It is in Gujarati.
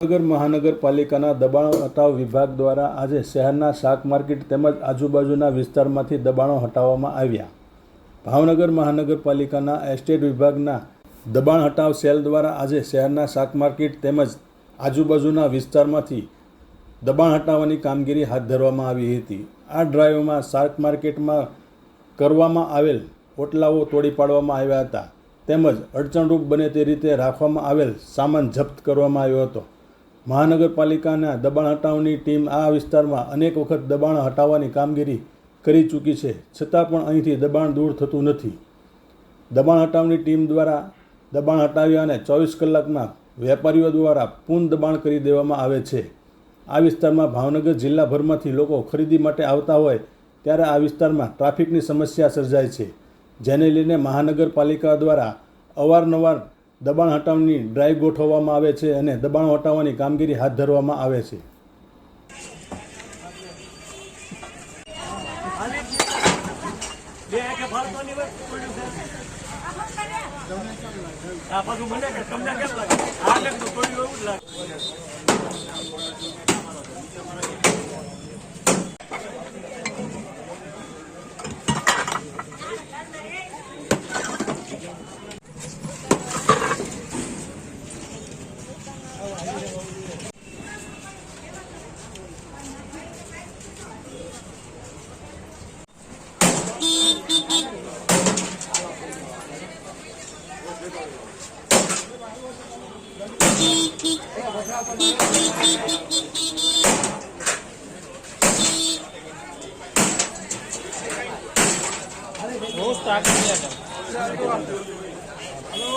ભાવનગર મહાનગરપાલિકાના દબાણો હટાવ વિભાગ દ્વારા આજે શહેરના શાક માર્કેટ તેમજ આજુબાજુના વિસ્તારમાંથી દબાણો હટાવવામાં આવ્યા. ભાવનગર, મહાનગરપાલિકાના એસ્ટેટ વિભાગના દબાણ હટાવ સેલ દ્વારા આજે શહેરના શાક માર્કેટ તેમજ આજુબાજુના વિસ્તારમાંથી દબાણ હટાવવાની કામગીરી હાથ ધરવામાં આવી હતી. આ ડ્રાઈવમાં શાક માર્કેટમાં કરવામાં આવેલ ઓટલાઓ તોડી પાડવામાં આવ્યા હતા. તેમજ અડચણરૂપ બને તે રીતે રાખવામાં આવેલ સામાન જપ્ત કરવામાં આવ્યો હતો. મહાનગરપાલિકાના દબાણ હટાવની ટીમ આ વિસ્તારમાં અનેક વખત દબાણ હટાવવાની કામગીરી કરી ચૂકી છે. છતાં પણ અહીંથી દબાણ દૂર થતું નથી. દબાણ હટાવની ટીમ દ્વારા દબાણ હટાવ્યા અને ચોવીસ કલાકમાં વેપારીઓ દ્વારા પૂન દબાણ કરી દેવામાં આવે છે. આ વિસ્તારમાં ભાવનગર જિલ્લાભરમાંથી લોકો ખરીદી માટે આવતા હોય ત્યારે આ વિસ્તારમાં ટ્રાફિકની સમસ્યા સર્જાય છે, જેને લઈને મહાનગરપાલિકા દ્વારા અવારનવાર દબાણ હટાવની ડ્રાઈવ ગોઠવવામાં આવે છે અને દબાણ હટાવવાની કામગીરી હાથ ધરવામાં આવે છે. આ પાછું મને તમને કેમ લાગે આ એવું જ લાગે ಹಲೋ